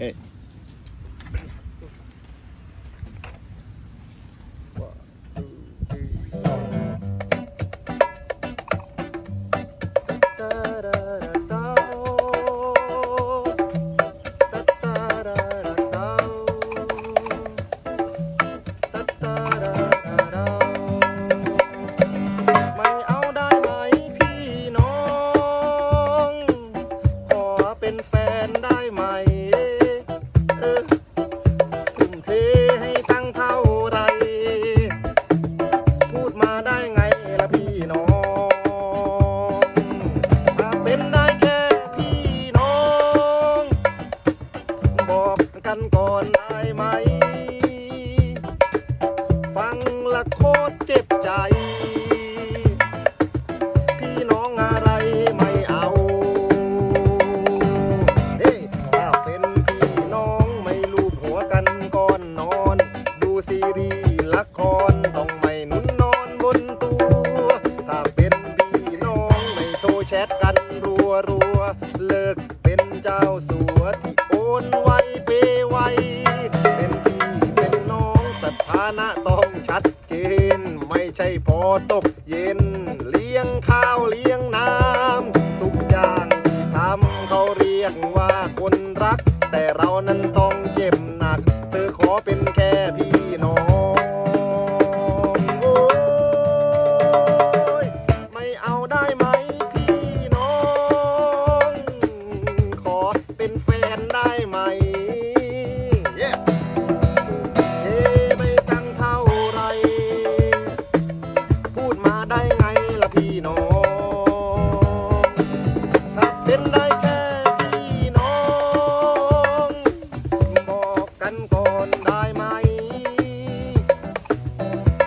เแชทกันรัวรัวเลิกเป็นเจ้าสัวที่โอนไวเปไวเป็นพี่เป็นน้องสถานะต้องชัดเจน ไม่ใช่พอตกเย็น เลี้ยงข้าวเลี้ยงน้ำทุกอย่างที่ทำเขาเรียกว่าคนรัก แต่เรานั้นต้ เป็นได้แค่พี่น้อง บอกกันก่อนได้ไหม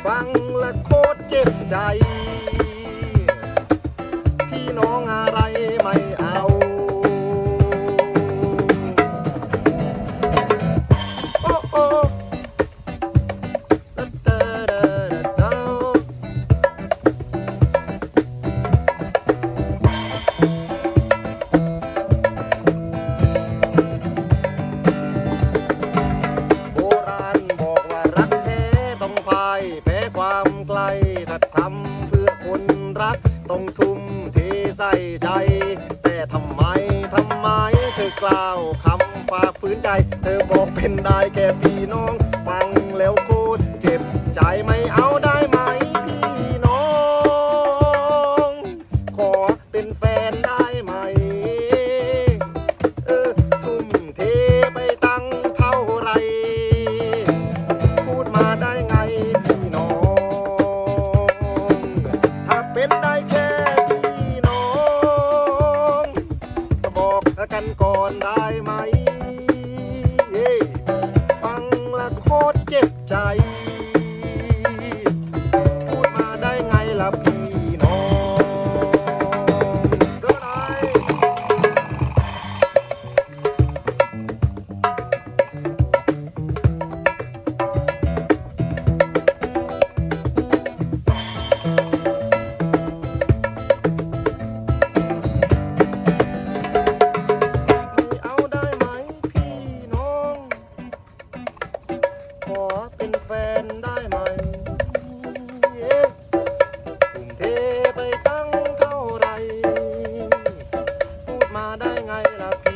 ฟังและโคตรเจ็บใจ ต้องทุ่มเทใส่ใจ แต่ทำไมทำไมเธอกล่าวคำฝากฝืนใจ เธอบอกเป็นได้แค่พี่น้องฟัง